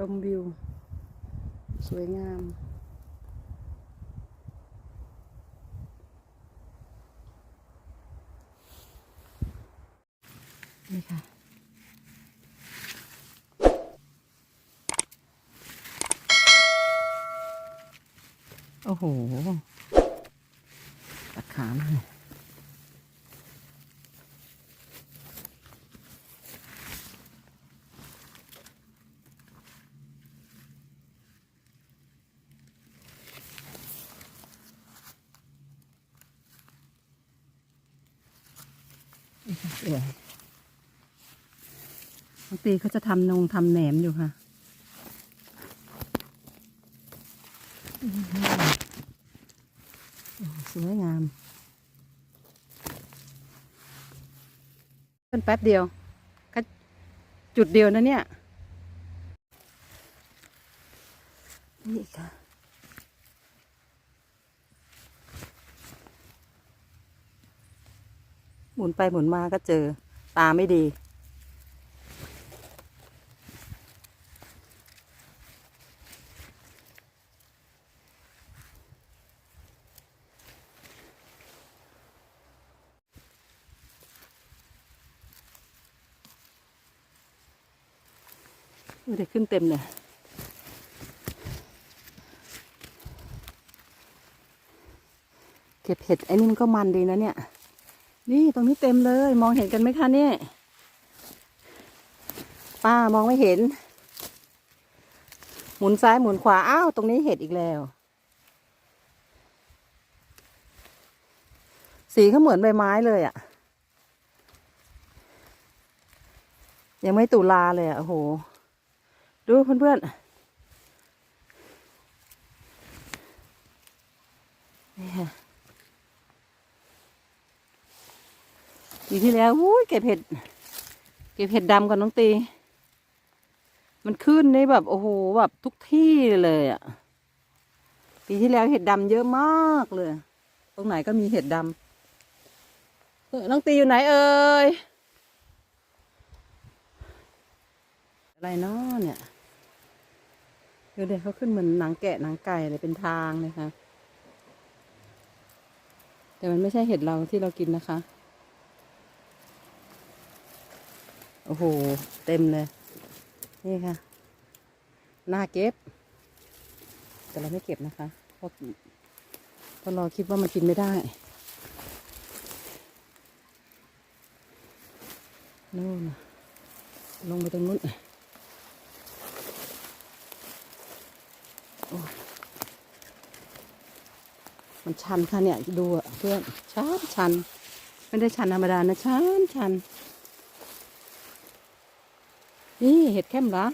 ชมวิว สวยงาม นี่ค่ะโอ้โห ตัดขามาเลยนี่ค่ะ สวยบางทีเขาจะทำนงทำแหนมอยู่ค่ะโอ้สวยงามเป็นแป๊บเดียวแค่จุดเดียวนะเนี่ย นี่ค่ะ หมุนไปหมุนมาก็เจอ ตาไม่ดีอุ้ยเด็กขึ้นเต็มเลยเก็บเห็ดไอ้นี่มันก็มันดีนะเนี่ย นี่ตรงนี้เต็มเลย มองเห็นกันไหมคะเนี่ยป้ามองไม่เห็น หมุนซ้ายหมุนขวาอ้าวตรงนี้เห็ดอีกแล้ว สีเขาเหมือนใบไม้เลยอะ่ะ ยังไม่ตุลาเลยอะ่ะโอ้โห ดูเพื่อนๆนี่ค่ะ ปีที่แล้วอุ้ยเก็บเห็ด เก็บเห็ดดำกับน้องตี มันขึ้นในแบบโอ้โหแบบทุกที่เลยอะ่ะ ปีที่แล้วเห็ดดำเยอะมากเลย ตรงไหนก็มีเห็ดดำเอ้ยน้องตีอยู่ไหนเอ่ย อะไรเนาะเนี่ยดูเด็กเขาขึ้นเหมือนหนังแกะหนังไก่เลยเป็นทางเลยค่ะแต่มันไม่ใช่เห็ดเราที่เรากินนะคะ โอ้โห เต็มเลย นี่ค่ะ หน้าเก็บ แต่เราไม่เก็บนะคะ เพราะเพราะเราคิดว่ามันกินไม่ได้นู่นลงไปตรงนู้นมันชันค่ะเนี่ยดูอะเพื่อนชันชัน ไม่ได้ชันธรรมดานะชันชัน นี่เห็ดแคมละ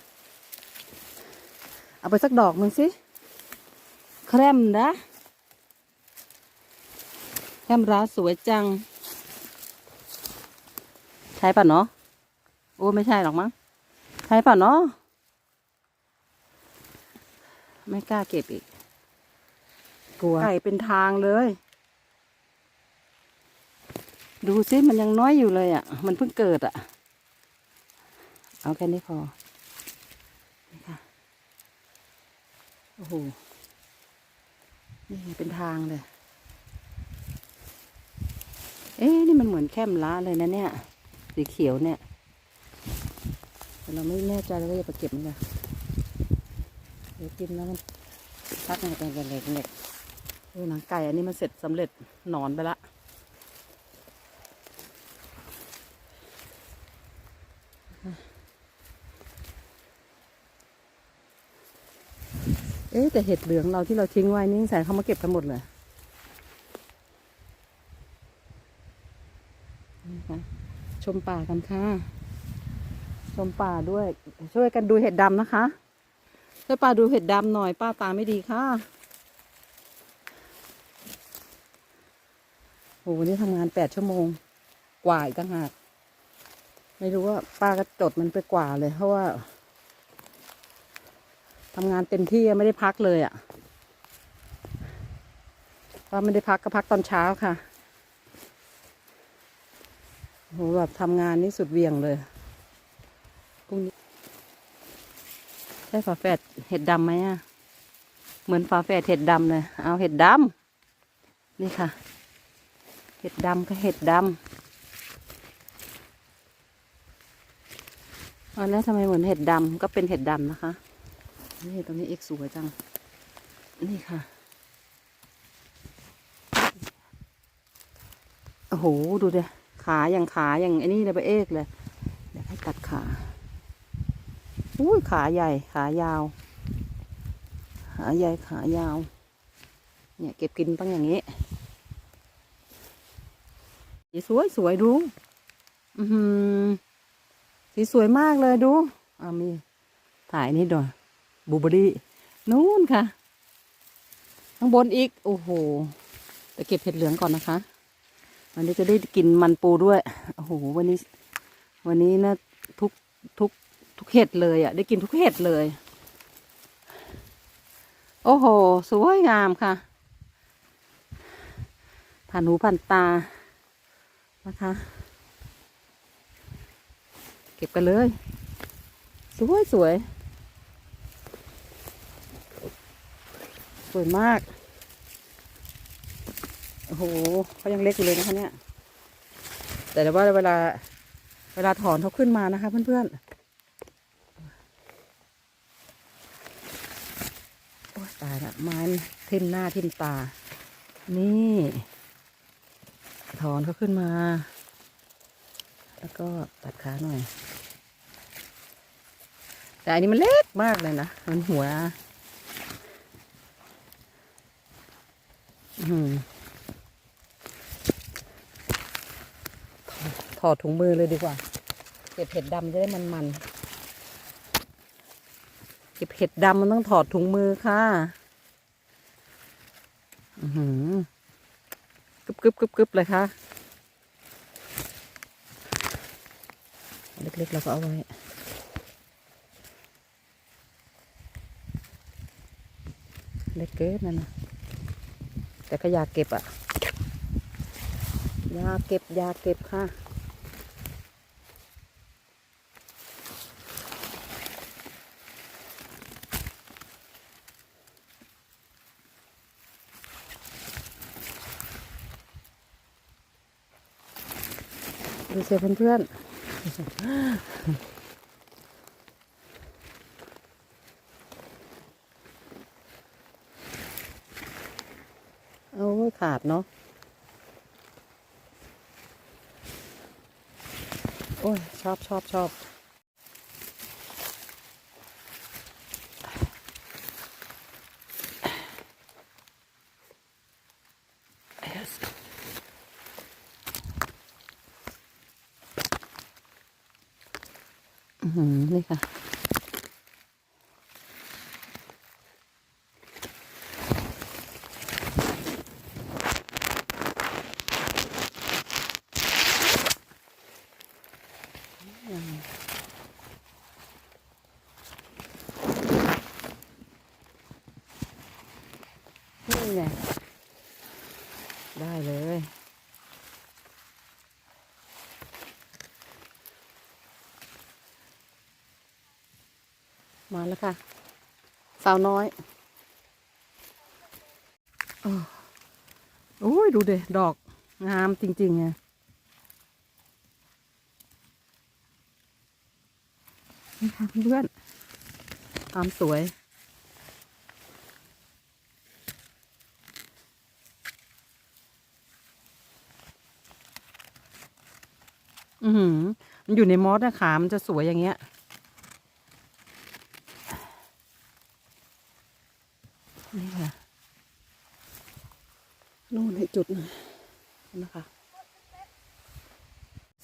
เอาไปสักดอกหนึ่งสิ แครมนะแคมร้าสวยจัง ใช่ป่ะเนาะ โอ้ไม่ใช่หรอกมั้ง ใช่ป่ะเนาะ ไม่กล้าเก็บอีก กลัว ไก่เป็นทางเลย ดูสิมันยังน้อยอยู่เลยอะ่ะ มันเพิ่งเกิดอะ่ะ เอาแค่นี้พอ นี่ค่ะ โอ้โห นี่เป็นทางเลย เอ๊ะ นี่มันเหมือนแคมล้าเลยนะเนี่ย สีเขียวเนี่ย แต่เราไม่แน่ใจเราก็อย่าไปเก็บมันเลยเดี๋ยวกินแล้วมันพักมันเป็นเล็กเล็กๆโอ้หนังไก่อันนี้มันเสร็จสำเร็จหนอนไปละ เอ๊แต่เห็ดเหลืองเราที่เราทิ้งไว้นี่ใส่เขามาเก็บกันหมดเลยชมป่ากันค่ะ ชมป่าด้วย ช่วยกันดูเห็ดดำนะคะช่วยป้าดูเห็ดดำหน่อยป้าตาไม่ดีค่ะโหวันนี้ทำงานแปดชั่วโมง กว่าอีกต่างหาก ไม่รู้ว่าป้าก็จดมันไปกว่าเลยเพราะว่า ทำงานเต็มที่ไม่ได้พักเลยอะ่ะป้าไม่ได้พักก็พักตอนเช้าค่ะโหแบบทำงานนี่สุดเวียงเลยพรุ่งนี้ช่ฝาแฝดเห็ดดำไหมอะ เหมือนฝาแฝดเห็ดดำเลย เอาเห็ดดำนี่ค่ะ เห็ดดำก็เห็ดดำอันนี้ทำไมเหมือนเห็ดดำก็เป็นเห็ดดำนะคะ นี่ตรงนี้เอกสวยจัง นี่ค่ะ โอ้โห ดูเดขาอย่างขาอย่างไอ้นี่เลยไปเอกเลยเดี๋ยวให้ตัดขาอุ้ยขาใหญ่ ขายาว ขาใหญ่ ขายาว เนี่ยเก็บกินต้องอย่างนี้ สีสวยสวยดู อือหือสีสวยมากเลยดูอ่ามีถ่ายนี่ด้วย บูเบอรี่นู่นค่ะ ข้างบนอีก โอ้โหแต่เก็บเห็ดเหลืองก่อนนะคะ วันนี้จะได้กินมันปูด้วย โอ้โห วันนี้ วันนี้นะทุกทุกทุกเห็ดเลยอะ่ะ ได้กินทุกเห็ดเลย โอ้โห สวยงามค่ะ ผ่านหูผ่านตา นะคะ เก็บกันเลย สวยสวย สวยมาก โอ้โหเขายังเล็กอยู่เลยนะคะเนี่ย แต่ว่าเวลา เวลาถอนเขาขึ้นมานะคะ เพื่อนๆ โอ้ตายละไม้ทิ่มหน้าทิ่มตา นี่ ถอนเขาขึ้นมา แล้วก็ตัดขาหน่อย แต่อันนี้มันเล็กมากเลยนะ มันหัว อืม ถอดถุงมือเลยดีกว่า เก็บเห็ดดำจะได้มันมันๆเก็บเห็ดดำมันต้องถอดถุงมือค่ะอือหือกึบกึบกึบกึบเลยค่ะ เล็กๆเราก็เอาไว้เล็กเกินนั่นนะ แต่ก็อยากเก็บอะอยากเก็บอยากเก็บค่ะ ดูเสียเพื่อนๆ โอ้ย ขาดเนาะโอ้ย ชอบชอบชอบอือหือนี่ค่ะ นี่ไงได้เลย มาแล้วค่ะ สาวน้อยโอ้ยดูเด็ดอก งามจริงๆไงนี่ค่ะเพื่อนความสวยอือหือมันอยู่ในมอสนะขา มันจะสวยอย่างเงี้ย นี่ค่ะ นู่นให้จุดหนึ่งนะคะ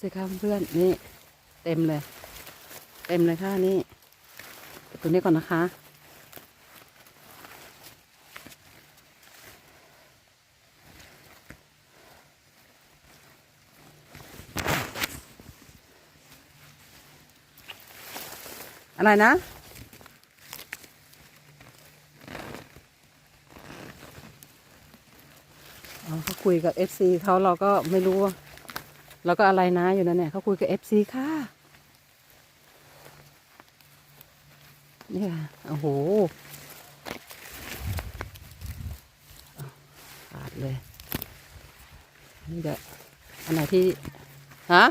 สิ คะเพื่อนนี่ เต็มเลย เต็มเลยค่ะนี่ตัวนี้ก่อนนะคะ อะไรนะเขาคุยกับเอฟซีเขาเราก็ไม่รู้ว่า เราก็อะไรนะอยู่นั่นเนี่ยเขาคุยกับเอฟซีค่ะ นี่ค่ะ โอ้โหขาดเลย นี่เดี๋ยวอันไหนที่ ฮะ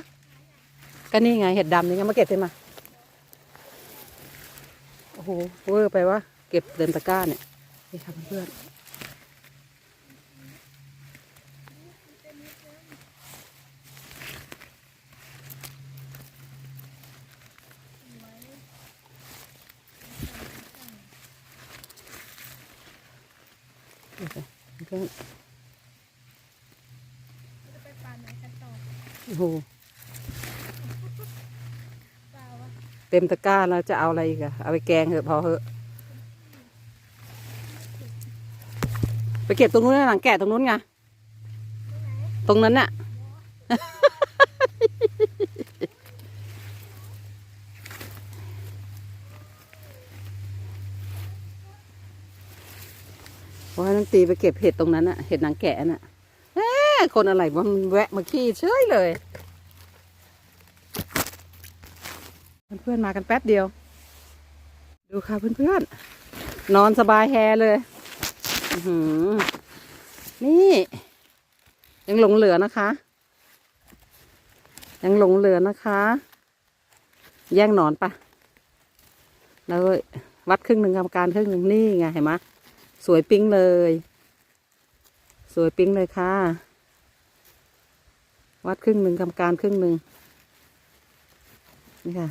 ก็นี่ไง เห็ดดำนี่ไงมาเก็บเลยมา โอ้โห เวอร์ไปวะ เก็บเต็มตะกร้าเนี่ย นี่ค่ะเพื่อนๆนี่ค่ะ เพื่อนจะไปปานไหนกันต่อโอ้โหเปล่าวะเต็มตะกร้าแล้วจะเอาอะไรอีกอะเอาไปแกงเถอะพอเถอะ ไปเก็บตรงนู้นนะหลังแกะตรงนู้นไง ตรงนั้นน่ะ ราะให้นตีไปเก็บเห็ดตรงนั้นน่ะเห็ดนางแกะน่ะเอ๊คนอะไรวะมันแวะมาขี้เฉยเลยเพื่อนๆมากันแป๊บเดียว ดูค่ะเพื่อนๆ นอนสบายแฮเลยนี่ ยังหลงเหลือนะคะ ยังหลงเหลือนะคะ แย่งนอนปะแล้ววัดครึ่งหนึ่งกรรมการครึ่งหนึ่งนี่ไงเห็นไหม สวยปิ๊งเลย สวยปิ๊งเลยค่ะ วัดครึ่งหนึ่งกรรมการครึ่งหนึ่งนี่ค่ะ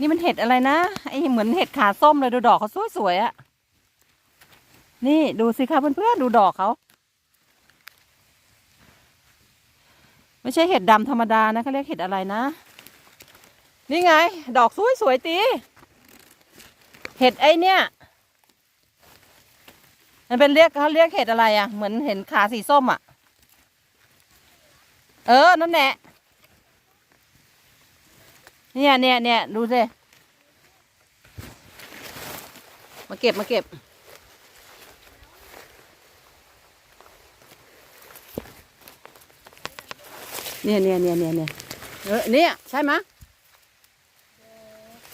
นี่มันเห็ดอะไรนะไอเหมือนเห็ดขาส้มเลยดูดอกเขาสวยๆอะนี่ดูสิคะเพื่อนๆดูดอกเขาไม่ใช่เห็ดดำธรรมดานะเขาเรียกเห็ดอะไรนะ นี่ไง ดอกสวยๆตี เห็ดไอเนี่ย มันเป็นเรียกเขาเรียกเห็ดอะไรอะเหมือนเห็นขาสีส้มอะ เออ นั่นแหละ เนี่ยเนี่ยเนี่ยดูสิ มาเก็บมาเก็บเนี่ยเนี่ยเนี่ยเนี่ยเนี่ยเออเนี่ยใช่ไหมะ แต่ส้มขามันจะ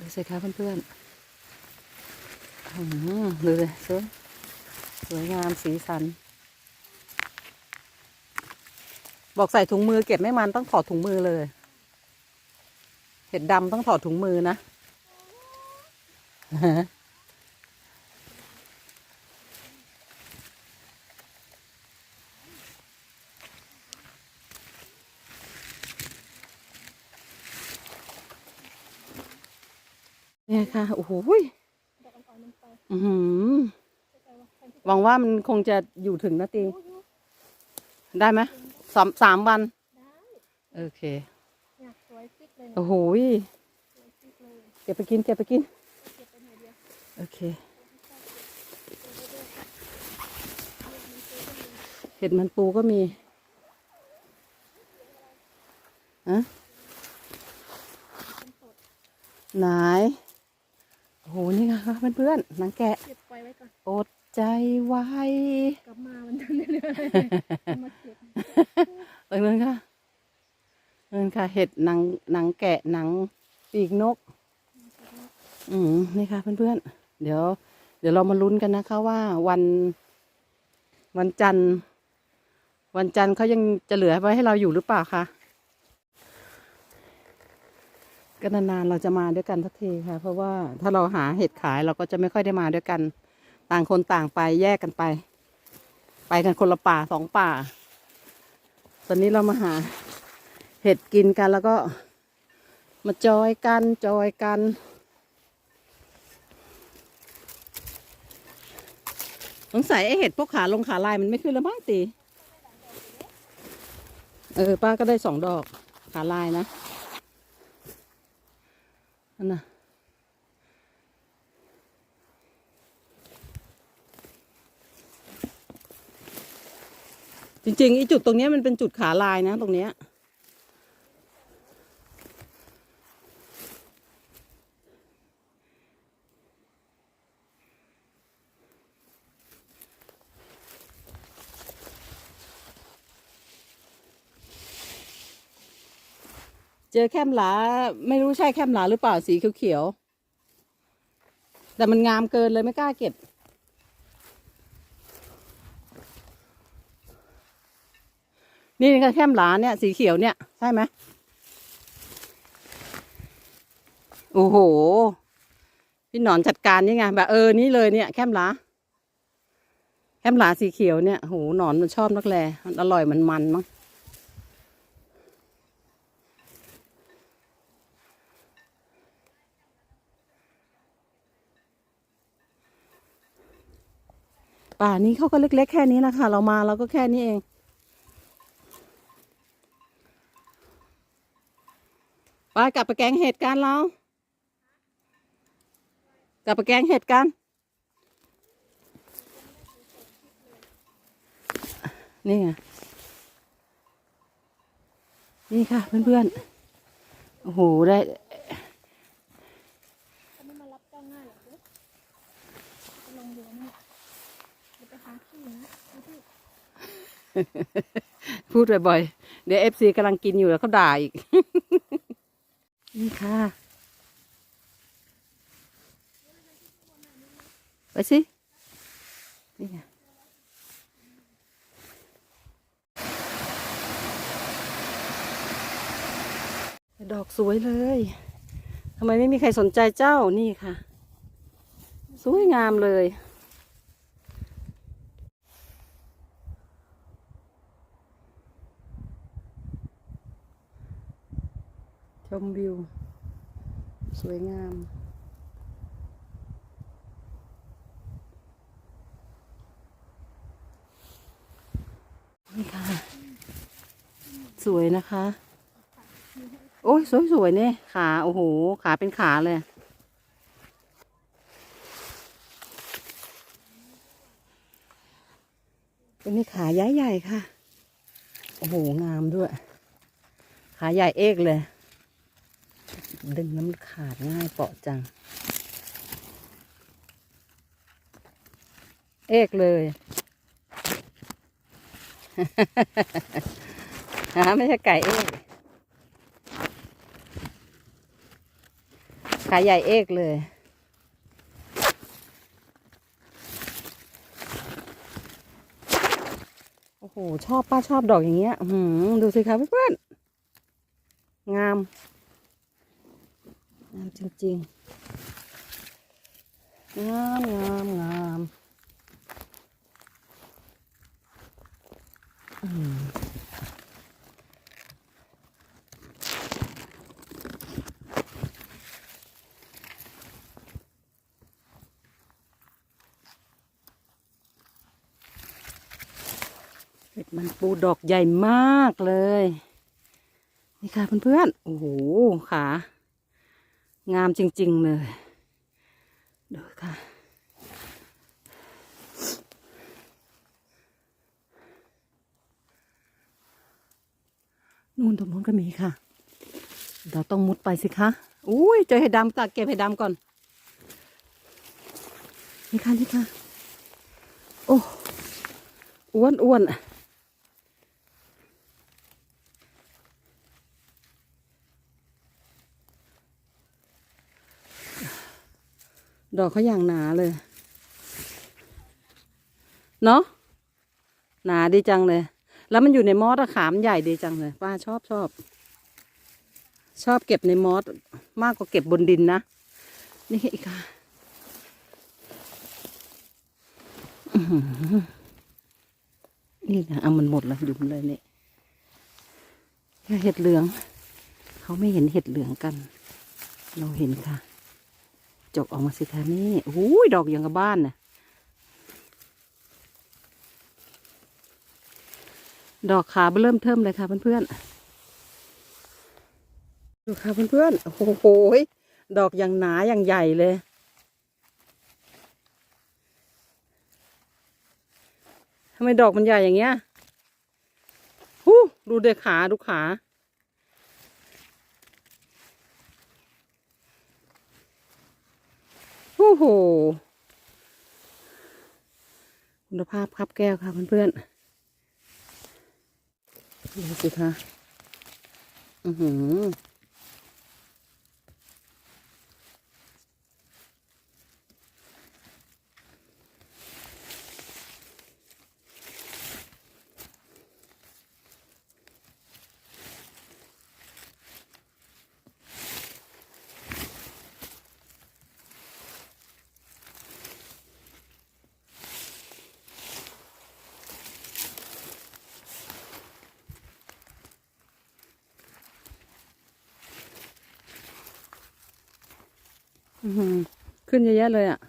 ดูสิคะเพื่อนๆดูเลยสวยสวยงามสีสัน บอกใส่ถุงมือเก็บไม่มันต้องถอดถุงมือเลย เห็ดดำต้องถอดถุงมือนะ เนี่ยค่ะ โอ้โหอือหือหวังว่ามันคงจะอยู่ถึงนาทีได้ไหมสามสามวัน โอเคโอ้โหเก็บไปกิน เก็บไปกิน โอเค เห็ดมันปูก็มีอะไหน โอ้โหนี่ไงคะเพื่อนๆนางแกะเก็บไว้ไว้ก่อน อดใจไว้ กลับมามันจะเรื่อยๆมาเก็บตรงนั้นค่ะนั่นค่ะ เห็ดหนังหนังแกะหนังปีกนก อืมนี่ค่ะเพื่อนๆ เดี๋ยว เดี๋ยวเรามาลุ้นกันนะคะว่าวัน วันจันทร์ วันจันทร์เขายังจะเหลือไว้ให้เราอยู่หรือเปล่าคะ ก็นานๆเราจะมาด้วยกันสักทีค่ะ เพราะว่าถ้าเราหาเห็ดขายเราก็จะไม่ค่อยได้มาด้วยกัน ต่างคนต่างไปแยกกันไป ไปกันคนละป่าสองป่า ตอนนี้เรามาหาเห็ดกินกันแล้วก็ มาจอยกันจอยกันสงสัยไอเห็ดพวกขาลงขาลายมันไม่ขึ้นแล้วบ้างตี เออ ป้าก็ได้สองดอกขาลายนะ อันน่ะจริงๆไอ้จุดตรงนี้มันเป็นจุดขาลายนะ ตรงเนี้ย เจอแคมหลาไม่รู้ใช่แคมหลาหรือเปล่าสีเขียวๆแต่มันงามเกินเลยไม่กล้าเก็บ นี่ก็แคมหลาเนี่ย สีเขียวเนี่ย ใช่ไหมโอ้โห พี่หนอนจัดการนี่ไงแบบเออนี่เลยเนี่ย แคมหลาแคมหลาสีเขียวเนี่ยโหหนอนมันชอบนักแลมันอร่อยมันมันมั้ง ป่านี้เขาก็เล็กๆแค่นี้นะคะเรามาเราก็แค่นี้เอง ไปกลับไปแกงเห็ดกันเรา กลับไปแกงเห็ดกัน นี่ไง นี่ค่ะเพื่อนๆ โอ้โหได้ เขาไม่มารับเจ้าง่ายหรอกเด้อจะลงดูนี่เดี๋ยวไปหาขี้นะเอาที่ พูดบ่อยๆ เดี๋ยวเอฟซีกำลังกินอยู่แล้วเขาด่าอีก นี่ค่ะ ไปสิ นี่ไงดอกสวยเลยทำไมไม่มีใครสนใจเจ้านี่ค่ะ สวยงามเลย ชมวิว สวยงาม นี่ค่ะ สวยนะคะ โอ้ย สวยสวยๆเนี่ยขา โอ้โห ขาเป็นขาเลยเป็นนี่ขาใหญ่ๆค่ะ โอ้โห งามด้วย ขาใหญ่เอกเลย ดึงน้ำขาดง่ายเปาะจัง เอกเลยฮะไม่ใช่ไก่เอกขาใหญ่เอกเลย โอ้โห ชอบป้าชอบดอกอย่างเงี้ย อื้อหือดูสิคะเพื่อนๆงาม งามจริงๆ งามงามงามอืมเห็ดมันปูดอกใหญ่มากเลย นี่ค่ะเพื่อนๆ โอ้โหขา งามจริง ๆ เลย ดูค่ะ นู่นตรงนู้นก็มีค่ะ เราต้องมุดไปสิคะ อุ้ยเจอเห็ดดำกัดเก็บเห็ดดำก่อน นี่ค่ะ นี่ค่ะ โอ้ อ้วนอ้วนอะ ดอกเขาอย่างหนาเลย เนาะหนาดีจังเลย แล้วมันอยู่ในมอสอะขามใหญ่ดีจังเลยป้าชอบชอบ ชอบเก็บในมอสมากกว่าเก็บบนดินนะ นี่อีกค่ะนี่นะเอามันหมดแล้วหยุมเลยเนี่ยเห็ดเหลือง เขาไม่เห็นเห็ดเหลืองกัน เราเห็นค่ะ จกออกมาสิคะนี่โอ้ยดอกอย่างกับบ้านน่ะ ดอกขาเริ่มเทิมเลยค่ะเพื่อนๆดูค่ะเพื่อนๆ โอ้โหดอกอย่างหนาอย่างใหญ่เลยทำไมดอกมันใหญ่อย่างเงี้ยหู้ดูเด็กขาดูขา โอ้โห คุณภาพครับแก้วค่ะเพื่อนๆดูสิคะอือหือ ขึ้นเยอะแยะเลยอะ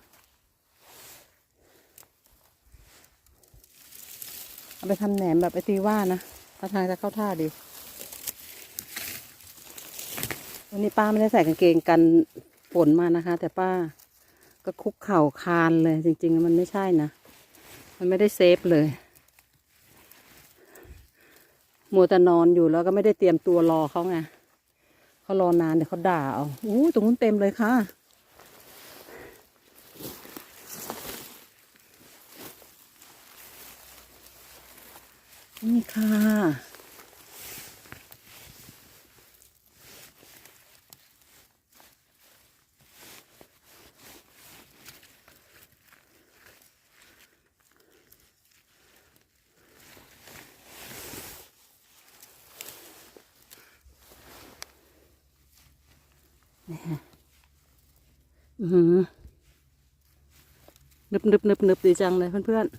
เอาไปทำแหนมแบบไอตีว่านะท่าทางจะเข้าท่าดี วันนี้ป้าไม่ได้ใส่กางเกงกันฝนมานะคะ แต่ป้าก็คุกเข่าคานเลย จริง ๆ มันไม่ใช่นะ มันไม่ได้เซฟเลย มัวแต่นอนอยู่แล้วก็ไม่ได้เตรียมตัวรอเขาไงเขารอนานเดี๋ยวเขาด่าเอาอู้ตรงนู้นเต็มเลยค่ะ นี่ค่ะอือหือนึบนึบนึบนึบดีจังเลยเพื่อนๆ นี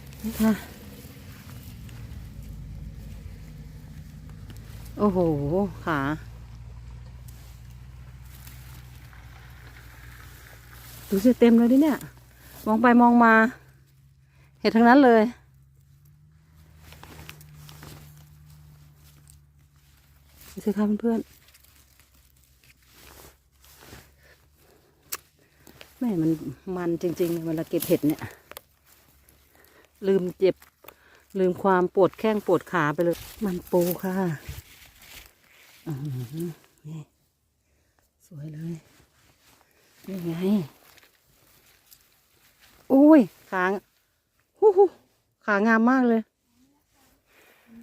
่ค่ะ โอ้โห ขาดูสิเต็มเลยดิเนี่ย มองไปมองมา เห็ดทั้งนั้นเลย ดูสิคะเพื่อนๆแม่มันมันจริงๆเวลาเก็บเห็ดเนี่ย ลืมเจ็บ ลืมความปวดแข้งปวดขาไปเลย มันปูค่ะอือนี่สวยเลย นี่ไงอุ้ยขาหูหูขางามมากเลย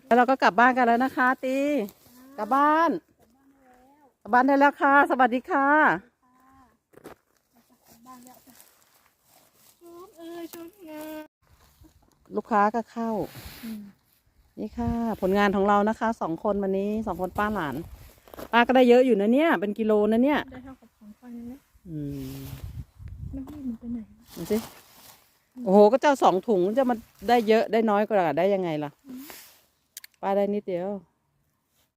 แล้วเราก็กลับบ้านกันแล้วนะคะตีกลับบ้านกลับบ้านได้แล้วค่ะ สวัสดีค่ะบ้านแล้วจ้ะชุดเอ้ยชุดงาม ลูกค้าก็เข้า นี่ค่ะ ผลงานของเรานะคะสองคนวันนี้สองคนป้าหลาน ป้าก็ได้เยอะอยู่นะเนี่ย เป็นกิโลนะเนี่ย ได้เท่ากับของฟันเลยไหมอืมน้ำพี่มันไปไหนวะดูสิโอ้โห ก็เจ้าสองถุงจะมาได้เยอะได้น้อยกว่าได้ยังไงล่ะ ป้าได้นิดเดียว